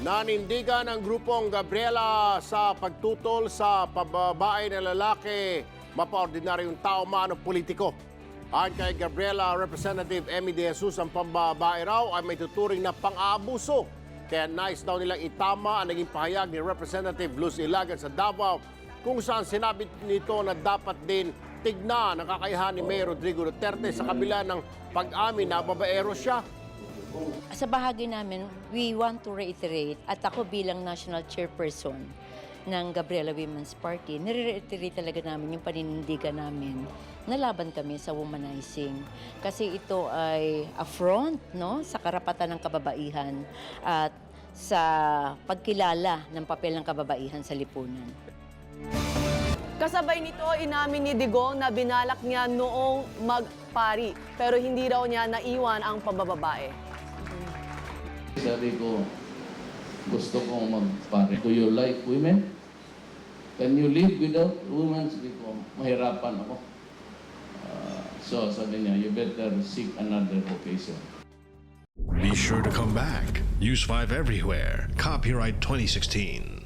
Nanindigan ng grupong Gabriela sa pagtutol sa pababae na lalaki, mapaordinaryong tao man o politiko. Ayon kay Gabriela, Representative Emmy De Jesus, ang pambabae raw ay may tuturing na pang-aabuso. Kaya nice daw nilang itama ang naging pahayag ni Representative Luz Ilagan sa Davao kung saan sinabi nito na dapat din tignan ang kakayahan ni Mayor Rodrigo Duterte sa kabila ng pag-amin na babaero siya. Sa bahagi namin, we want to reiterate at ako bilang national chairperson ng Gabriela Women's Party, nire-reiterate talaga namin yung paninindigan namin na laban kami sa womanizing. Kasi ito ay affront no, sa karapatan ng kababaihan at sa pagkilala ng papel ng kababaihan sa lipunan. Kasabay nito, inamin ni Digong na binalak niya noong magpari pero hindi raw niya naiwan ang pambababae. Sabi ko, gusto kong magpare. Do you like women? Can you live without women? Sabi ko, mahirapan ako. Ah, so sabi niya, you better seek another vocation. Be sure to come back. Use 5 everywhere. Copyright 2016.